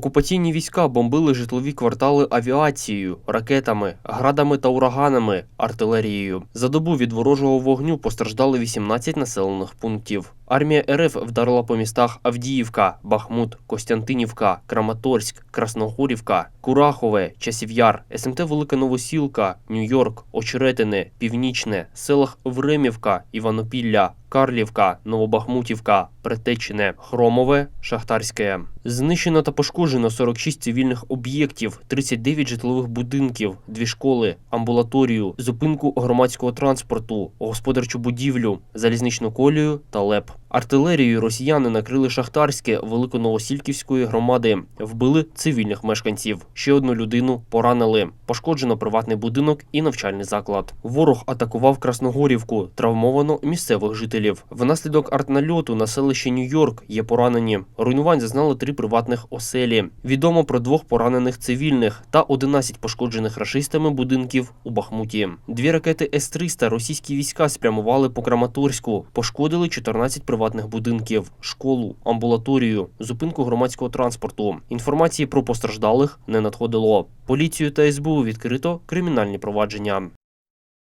Окупаційні війська бомбили житлові квартали авіацією, ракетами, градами та ураганами, артилерією. За добу від ворожого вогню постраждали 18 населених пунктів. Армія РФ вдарила по містах Авдіївка, Бахмут, Костянтинівка, Краматорськ, Красногорівка, Курахове, Часів'яр, СМТ Велика Новосілка, Нью-Йорк, Очеретине, Північне, селах Времівка, Іванопілля, Карлівка, Новобахмутівка, Претечне, Хромове, Шахтарське. Знищено та пошкоджено 46 цивільних об'єктів, 39 житлових будинків, дві школи, амбулаторію, зупинку громадського транспорту, господарчу будівлю, залізничну колію та ЛЕП. Артилерією росіяни накрили Шахтарське Великоновосілківської громади, вбили цивільних мешканців. Ще одну людину поранили. Пошкоджено приватний будинок і навчальний заклад. Ворог атакував Красногорівку, травмовано місцевих жителів. Внаслідок артнальоту на селищі Нью-Йорк є поранені. Руйнувань зазнали три приватних оселі. Відомо про двох поранених цивільних та 11 пошкоджених рашистами будинків у Бахмуті. Дві ракети С-300 російські війська спрямували по Краматорську, пошкодили 14 приватних будинків, школу, амбулаторію, зупинку громадського транспорту. Інформації про постраждалих не надходило. Поліцію та СБУ відкрито кримінальні провадження.